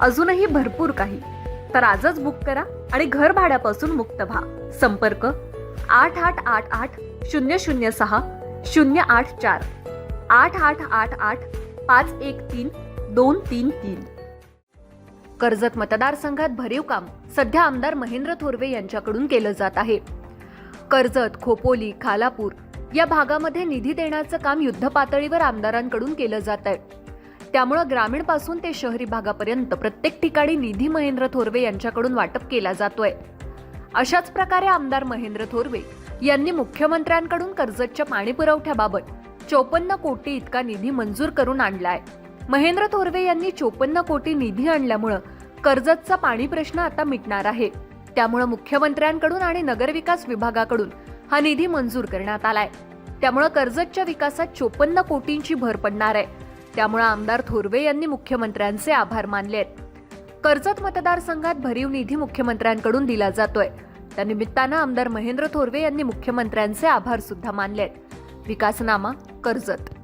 अजूनही भरपूर काही. तर आजच बुक करा आणि घर भाड्यापासून मुक्त व्हा. संपर्क आठ आठ आठ आठ शून्य शून्य सहा शून्य आठ चार. आठ आठ आठ आठ पाच एक तीन दोन तीन तीन. कर्जत मतदारसंघात भरीव काम सध्या आमदार महेंद्र थोरवे यांच्याकडून केलं जात आहे. कर्जत खोपोली खालापूर या भागामध्ये निधी देण्याचं काम युद्ध पातळीवर आमदारांकडून केलं जात आहे त्यामुळं ग्रामीणपासून ते शहरी भागापर्यंत प्रत्येक ठिकाणी निधी महेंद्र थोरवे यांच्याकडून वाटप केला जातोय. अशाच प्रकारे आमदार महेंद्र थोरवे यांनी मुख्यमंत्र्यांकडून कर्जतच्या पाणी पुरवठ्याबाबत चोपन्न कोटी इतका निधी मंजूर करून आणलाय. महेंद्र थोरवे यांनी चोपन्न कोटी निधी आणल्यामुळं कर्जतचा पाणी प्रश्न आता मिटणार आहे. त्यामुळं मुख्यमंत्र्यांकडून आणि नगरविकास विभागाकडून हा निधी मंजूर करण्यात आलाय. त्यामुळं कर्जतच्या विकासात चोपन्न कोटींची भर पडणार आहे. त्यामुळं आमदार थोरवे यांनी मुख्यमंत्र्यांचे आभार मानले आहेत. कर्जत मतदारसंघात भरीव निधी मुख्यमंत्र्यांकडून दिला जातोय. त्या निमित्तानं आमदार महेंद्र थोरवे यांनी मुख्यमंत्र्यांचे आभार सुद्धा मानले आहेत. विकासनामा कर्जत.